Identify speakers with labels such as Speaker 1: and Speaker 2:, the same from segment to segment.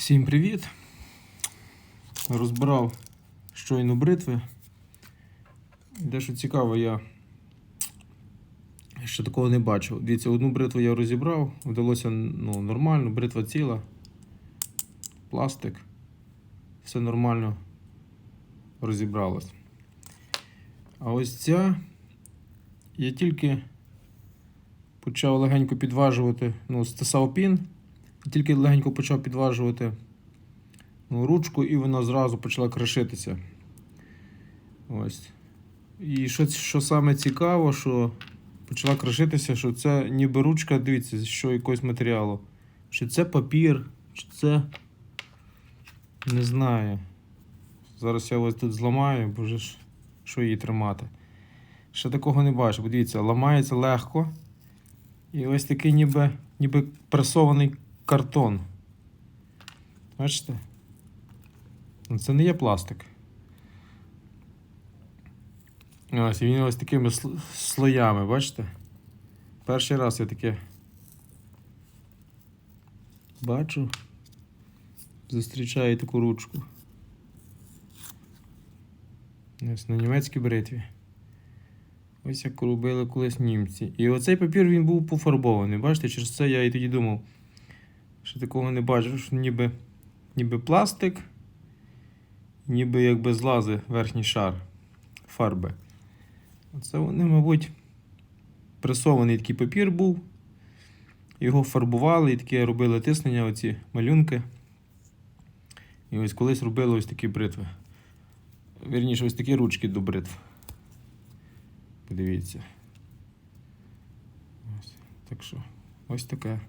Speaker 1: Всім привіт! Розбирав щойно бритви. Дещо цікаво, я ще такого не бачив. Дивіться, одну бритву я розібрав, вдалося ну, нормально, бритва ціла, пластик, все нормально розібралось. А ось ця я тільки почав легенько підважувати, ну, стисав пін. Тільки легенько почав підважувати ну, ручку, і вона зразу почала кришитися. Ось. І що, що саме цікаво, що почала кришитися, що це ніби ручка, дивіться, що якогось матеріалу. Чи це папір, чи це. Не знаю. Зараз я ось тут зламаю, бо ж що її тримати. Ще такого не бачу. Подивіться, ламається легко. І ось такий ніби, ніби пресований картон. Бачите? Ну, Це не є пластик. Ось, він ось такими слоями, бачите? Перший раз я таке бачу. Зустрічаю таку ручку. Ось на німецькій бритві. Ось як робили колись німці. І оцей папір він був пофарбований. Бачите, через це я і тоді думав, що такого не бачив, що ніби, ніби пластик, ніби якби злази верхній шар фарби. Оце вони, мабуть, пресований такий папір був. Його фарбували і таке робили тиснення, оці малюнки. І ось колись робили ось такі бритви. Вірніше, ось такі ручки до бритв. Подивіться. Ось. Так що, ось таке.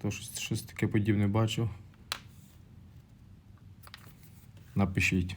Speaker 1: Хто щось, щось таке подібне бачив? Напишіть.